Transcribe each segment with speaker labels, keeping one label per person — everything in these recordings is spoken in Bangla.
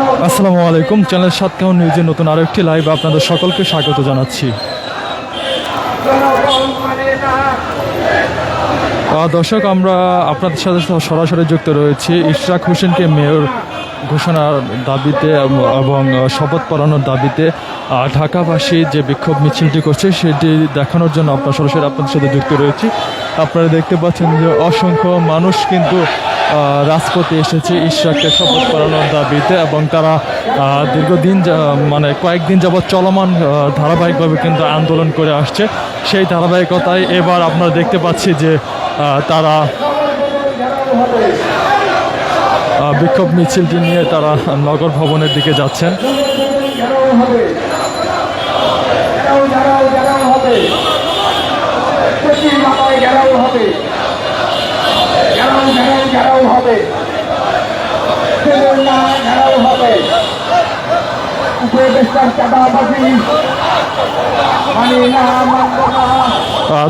Speaker 1: আসসালামু আলাইকুম, চ্যানেল সাতকাউন নিউজের নতুন আরও একটি লাইভ আপনাদের সকলকে স্বাগত জানাচ্ছি। দর্শক, আমরা আপনাদের সাথে সরাসরি যুক্ত রয়েছি। ইশরাক হোসেনকে মেয়র ঘোষণার দাবিতে এবং- শপথ পড়ানোর দাবিতে ঢাকাবাসী যে বিক্ষোভ মিছিলটি করছে, সেটি দেখানোর জন্য আপনার সরাসরি আপনাদের সাথে যুক্ত রয়েছি। আপনারা দেখতে পাচ্ছেন যে অসংখ্য মানুষ কিন্তু রাজপথে এসেছে ঈশ্বরকে শপথ পড়ানোর দাবিতে এবং তারা দীর্ঘদিন মানে কয়েকদিন যাবৎ চলমান ধারাবাহিকভাবে কিন্তু আন্দোলন করে আসছে। সেই ধারাবাহিকতায় এবার আপনারা দেখতে পাচ্ছি যে তারা বিক্ষোভ মিছিলটি নিয়ে তারা নগর ভবনের দিকে যাচ্ছেন
Speaker 2: ঘেরাও হবে ঘেরাও ঘেরাও ঘেরাও হবে প্রতি মাথায় হবে। হবে।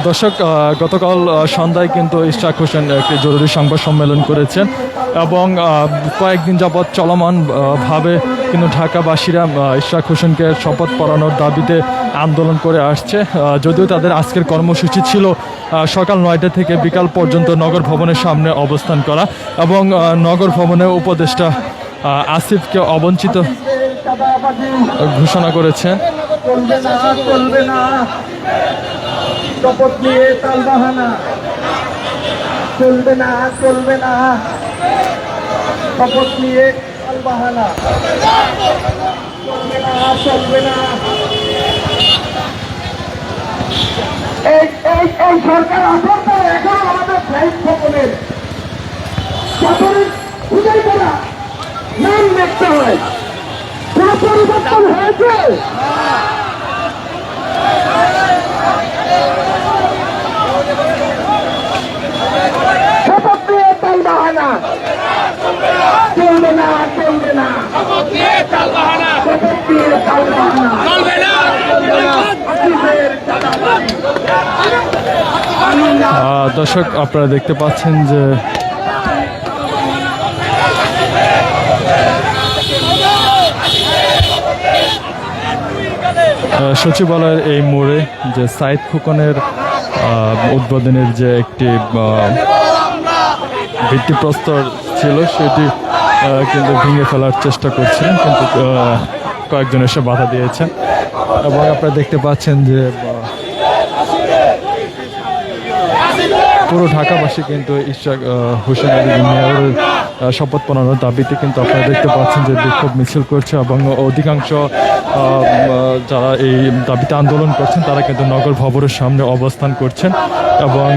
Speaker 1: দর্শক গতকাল সন্ধ্যায় কিন্তু ইশরাক হোসেন একটি জরুরি সংবাদ সম্মেলন করেছেন এবং কয়েকদিন যাবৎ চলমান ভাবে কিন্তু ঢাকাবাসীরা ইশরাক হোসেনকে শপথ পড়ানোর দাবিতে আন্দোলন করে আসছে। যদিও তাদের আজকের কর্মসূচি ছিল সকাল নয়টা থেকে বিকাল পর্যন্ত নগর ভবনের সামনে অবস্থান করা এবং নগর ভবনে উপদেষ্টা আসিফকে অবঞ্চিত ঘোষণা করেছেন
Speaker 2: চলবে না চলবে না। শপথ নিয়ে বাহানা। চলবে না। চলবে না দেখতে হয় কোন পরিবর্তন হয়েছে শপথ নিয়ে তাল বাহানা চলবে না চলবে না শপথ নিয়ে তাল বাহানা অফিসের চাঁদাবাজি। মানি না
Speaker 1: আহ, দর্শক, আপনারা দেখতে পাচ্ছেন যে সচিবালয়ের এই মোড়ে যে সাইদ খোকনের উদ্বোধনের যে একটি ভিত্তিপ্রস্তর ছিল, সেটি কিন্তু ভেঙে ফেলার চেষ্টা করছিলেন। কিন্তু কয়েকজন এসে বাধা দিয়েছেন। এবং আপনারা দেখতে পাচ্ছেন যে পুরো ঢাকাবাসী কিন্তু ইশাক হোসেন আলী মেয়রের আহ, শপথ পড়ানোর দাবিতে কিন্তু আপনারা দেখতে পাচ্ছেন যে বিক্ষোভ মিছিল করছে এবং অধিকাংশ যারা এই দাবিতে আন্দোলন করছেন তারা কিন্তু নগর ভবনের সামনে অবস্থান করছেন এবং